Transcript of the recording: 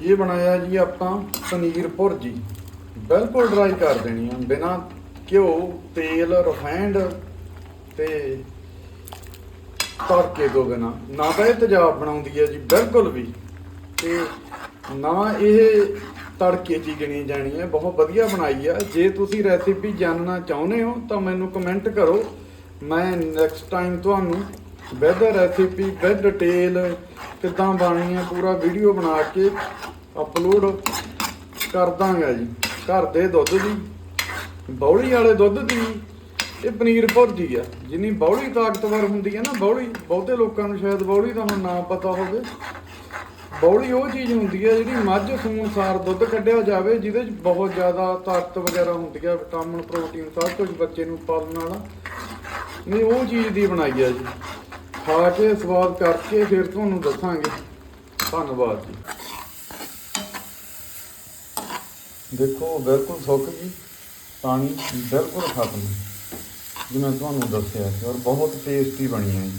ਇਹ ਬਣਾਇਆ ਜੀ ਆਪਾਂ ਪਨੀਰ ਭੁਰਜੀ। ਬਿਲਕੁਲ ਡਰਾਈ ਕਰ ਦੇਣੀ ਆ, ਬਿਨਾ ਘਿਓ, ਤੇਲ ਰਿਫਾਈਂਡ ਤੇ ਤੜਕੇ ਤੋਂ ਬਿਨਾ। ਨਾ ਤਾਂ ਇਹ ਤੇਜ਼ਾਬ ਬਣਾਉਂਦੀ ਹੈ ਜੀ, ਬਿਲਕੁਲ ਵੀ। ਤੇ ਨਾ ਇਹ ਤੜਕੇ ਚ ਹੀ ਜਾਣੀ ਹੈ ਬਹੁਤ ਵਧੀਆ ਬਣਾਈ ਆ। ਜੇ ਤੁਸੀਂ ਰੈਸਿਪੀ ਜਾਣਨਾ ਚਾਹੁੰਦੇ ਹੋ, ਤਾਂ ਮੈਨੂੰ ਕਮੈਂਟ ਕਰੋ। ਮੈਂ ਨੈਕਸਟ ਟਾਈਮ ਤੁਹਾਨੂੰ ਵਿਦ ਰੈਸਿਪੀ ਵਿਦ ਡਿਟੇਲ ਕਿੱਦਾਂ ਬਣਨੀ ਹੈ ਪੂਰਾ ਵੀਡੀਓ ਬਣਾ ਕੇ ਅਪਲੋਡ ਕਰ ਦਾਂਗਾ ਜੀ। ਘਰ ਦੇ ਦੁੱਧ ਦੀ, ਬੌਲੀ ਵਾਲੇ ਦੁੱਧ ਦੀ, ਇਹ ਪਨੀਰ ਭੁਰਜੀ ਆ। ਜਿੰਨੀ ਬੌਲੀ ਤਾਕਤਵਰ ਹੁੰਦੀ ਹੈ ਨਾ ਬੌਲੀ, ਬਹੁਤੇ ਲੋਕਾਂ ਨੂੰ ਸ਼ਾਇਦ ਬੌਲੀ ਦਾ ਹੁਣ ਨਾਮ ਪਤਾ ਹੋਵੇ। ਬੌਲੀ ਉਹ ਚੀਜ਼ ਹੁੰਦੀ ਹੈ ਜਿਹੜੀ ਮੱਝ, ਸੂਣ ਅਨੁਸਾਰ ਦੁੱਧ ਕੱਢਿਆ ਜਾਵੇ, ਜਿਹਦੇ ਚ ਬਹੁਤ ਜ਼ਿਆਦਾ ਤਾਕਤ ਵਗੈਰਾ ਹੁੰਦੀ ਹੈ ਵਿਟਾਮਿਨ, ਪ੍ਰੋਟੀਨ, ਸਭ ਕੁਝ ਬੱਚੇ ਨੂੰ ਪਾਲਣ ਵਾਲਾ। ਨਹੀਂ, ਉਹ ਚੀਜ਼ ਦੀ ਬਣਾਈ ਹੈ ਜੀ। ਖਾ ਕੇ ਸਵਾਦ ਕਰਕੇ ਫਿਰ ਤੁਹਾਨੂੰ ਦੱਸਾਂਗੇ। ਧੰਨਵਾਦ ਜੀ। ਦੇਖੋ, ਬਿਲਕੁਲ ਸੁੱਕ ਗਈ। ਪਾਣੀ ਬਿਲਕੁਲ ਖਤਮ। ਜਿਵੇਂ ਤੁਹਾਨੂੰ ਦੱਸਿਆ ਸੀ, ਔਰ ਬਹੁਤ ਟੇਸਟੀ ਬਣੀ ਹੈ ਜੀ।